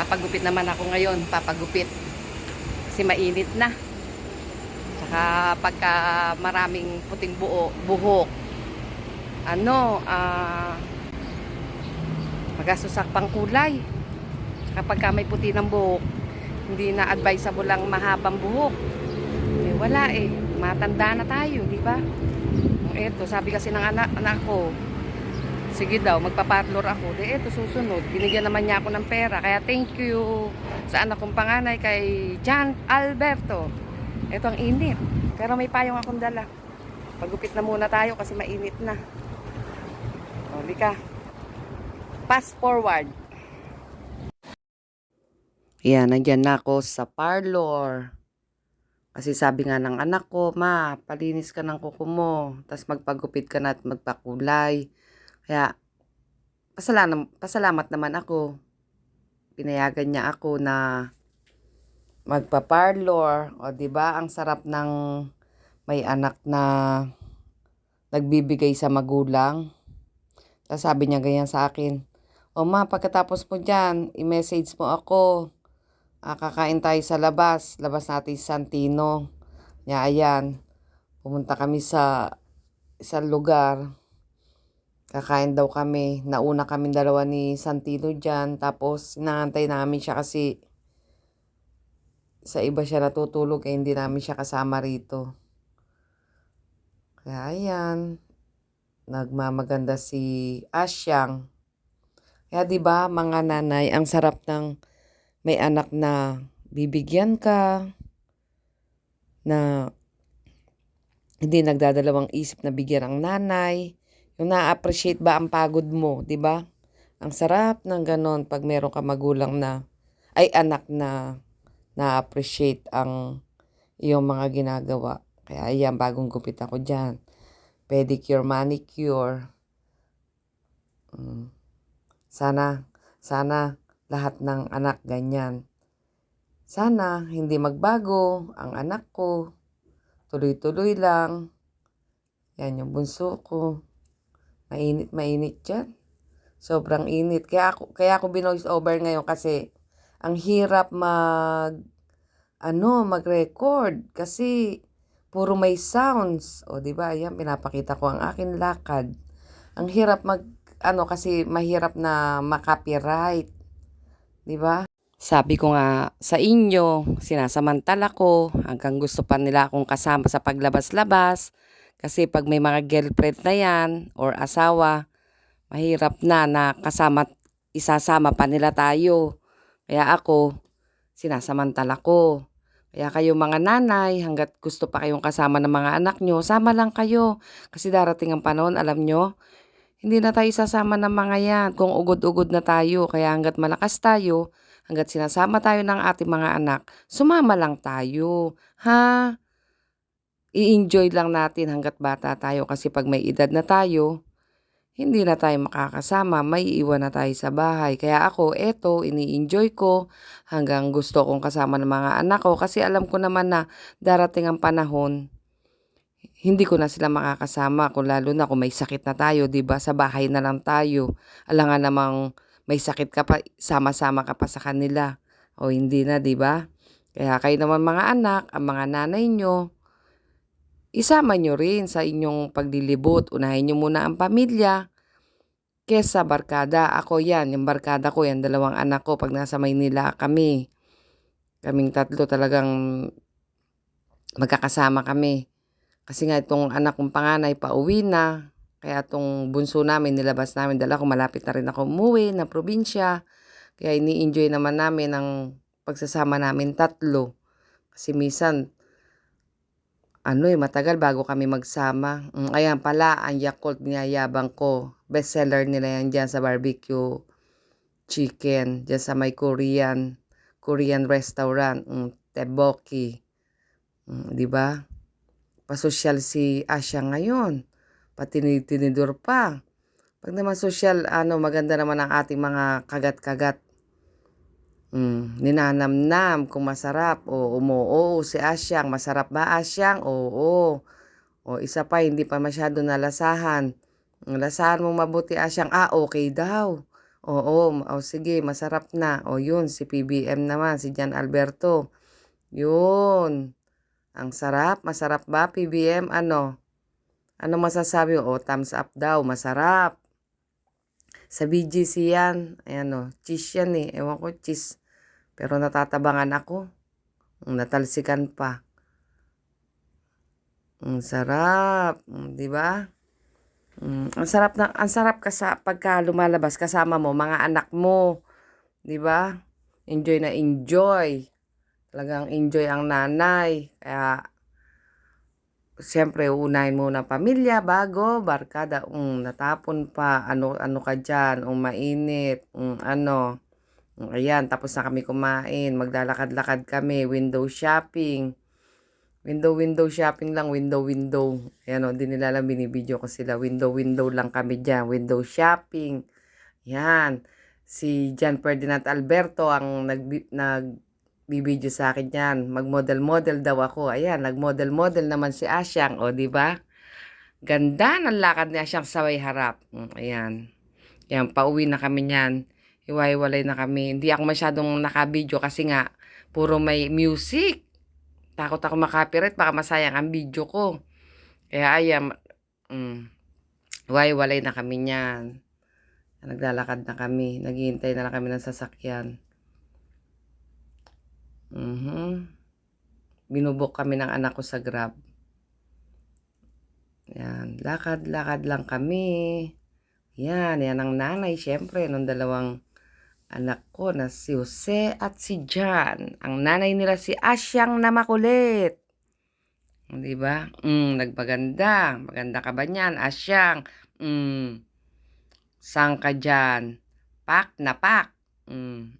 Papagupit naman ako ngayon, papagupit. Kasi mainit na. Tsaka pagka maraming puting buo, buhok, ano, ah, magastos sa pangkulay. Tsaka pagka may puti ng buhok, hindi na advisable lang mahabang buhok. Eh, wala eh. Matanda na tayo, di ba? Eto, sabi kasi ng anak, anak ko, sige daw, magpaparlor ako. De, eto, susunod. Binigyan naman niya ako ng pera. Kaya thank you sa anak kong panganay kay John Alberto. Eto ang init. Pero may payong akong dala. Pagupit na muna tayo kasi mainit na. O, ka. Pass forward. Yan, nandyan na ako sa parlor. Kasi sabi nga ng anak ko, ma, palinis ka ng kuko mo. Tapos magpagupit ka na at magpakulay. Kaya, pasalamat, pasalamat naman ako. Pinayagan niya ako na magpa-parlor. O, ba Ang sarap ng may anak na nagbibigay sa magulang. Tapos sabi niya ganyan sa akin, O ma, pagkatapos mo dyan, i-message mo ako. Ah, kakain tayo sa labas. Labas natin sa Santino. Ya, ayan. Pumunta kami sa isang lugar. Kakain daw kami. Nauna kami dalawa ni Santino dyan. Tapos, inaantay namin siya kasi sa iba siya natutulog eh hindi namin siya kasama rito. Kaya ayan. Nagmamaganda si Asyang. Kaya 'di ba mga nanay, ang sarap ng may anak na bibigyan ka, na hindi nagdadalawang isip na bigyan ang nanay, yung na-appreciate ba ang pagod mo, di ba? Ang sarap ng ganon pag meron ka magulang na, ay anak na na-appreciate ang iyong mga ginagawa. Kaya ayan, bagong gupit ako dyan. Pedicure, manicure. Mm. Sana, sana lahat ng anak ganyan. Sana hindi magbago ang anak ko. Tuloy-tuloy lang. Yan yung bunso ko. Mainit, mainit dyan. Sobrang init. Kaya ako, kaya ako binoise over ngayon kasi ang hirap mag ano, mag-record kasi puro may sounds. O, di ba? Ayan, pinapakita ko ang akin lakad. Ang hirap mag, ano, kasi mahirap na makopyright. Di ba? Sabi ko nga sa inyo, sinasamantala ko hanggang gusto pa nila akong kasama sa paglabas-labas. Kasi pag may mga girlfriend na yan or asawa, mahirap na na kasama, isasama pa nila tayo. Kaya ako, sinasamantala ko. Kaya kayo mga nanay, hanggat gusto pa kayong kasama ng mga anak nyo, sama lang kayo. Kasi darating ang panahon, alam nyo, hindi na tayo sasama ng mga yan kung ugod-ugod na tayo. Kaya hanggat malakas tayo, hanggat sinasama tayo ng ating mga anak, sumama lang tayo. Ha? I-enjoy lang natin hanggat bata tayo kasi pag may edad na tayo, hindi na tayo makakasama, may iwan na tayo sa bahay. Kaya ako, eto, ini-enjoy ko hanggang gusto kong kasama ng mga anak ko kasi alam ko naman na darating ang panahon, hindi ko na sila makakasama kung lalo na kung may sakit na tayo, 'di ba? Sa bahay na lang tayo. Alangan namang may sakit ka pa, sama-sama ka pa sa kanila. O hindi na, 'di ba? Kaya kayo naman mga anak, ang mga nanay nyo, isama nyo rin sa inyong paglilibot. Unahin nyo muna ang pamilya kesa barkada. Ako yan, yung barkada ko, yan dalawang anak ko pag nasa Maynila kami. Kaming tatlo talagang magkakasama kami. Kasi nga itong anak kong panganay pauwi na. Kaya itong bunso namin, nilabas namin, dala ko malapit na rin ako umuwi na probinsya. Kaya ini-enjoy naman namin ang pagsasama namin tatlo. Kasi minsan, ano eh, matagal bago kami magsama. Mm, ayan pala, ang Yakult niyayabang ko. Bestseller nila yan dyan sa barbecue chicken. Dyan sa may Korean, Korean restaurant. Mm, Teboki. Mm, di ba? Pasosyal si Asya ngayon. Pati ni tinidor pa. Pag naman social, ano, maganda naman ang ating mga kagat-kagat. Mm, ninanamnam kung masarap o umuo si Asyang. Masarap ba Asyang? Oo. O isa pa, hindi pa masyado nalasahan. Lasahan mo mabuti Asyang. Ah, okay daw. Oo, o sige, masarap na. O yun, si PBM naman, si Jan Alberto. Yun. Ang sarap, masarap ba, PBM? Ano? Ano masasabi? O, thumbs up daw, masarap. Sa BGC yan, ayan o, cheese yan eh. Ewan ko, cheese. Pero natatabangan ako. Natalsikan pa. Ang sarap, mm, 'di ba? Mm, ang sarap na ang sarap ka sa pagka lumalabas kasama mo mga anak mo, 'di ba? Enjoy na enjoy. Talagang enjoy ang nanay. Kaya siyempre uunahin muna pamilya bago barkada. Um, natapon pa ano ano ka diyan, um, mainit, um, ano. Um, ayan, tapos na kami kumain, maglalakad-lakad kami, window shopping. Window, window shopping lang, window, window. Ayan o, di nila alam, binibideo ko sila. Window, window lang kami dyan. Window shopping. Yan. Si Jan Ferdinand Alberto ang nag, nagbibideo sa akin yan. Mag-model-model daw ako. Ayan, nag-model-model naman si Asyang. O, di ba? Ganda ng lakad ni Asyang sa way harap. Mm, Ayan. Yan, pauwi na kami niyan. Hiwa-hiwalay na kami. Hindi ako masyadong nakabideo kasi nga, puro may music takot ako makapirate, baka masayang ang video ko. Kaya ayan, mm, walay na kami niyan. Naglalakad na kami, naghihintay na lang kami ng sasakyan. Mhm. Binubok kami ng anak ko sa Grab. Yan, lakad-lakad lang kami. Yan, yan ang nanay, syempre, ng dalawang anak ko na si Jose at si John. Ang nanay nila si Asyang na makulit. Di ba? Mm, nagpaganda. Maganda ka ba niyan, Asyang? Mm, saan ka dyan? Pak na pak. Mm,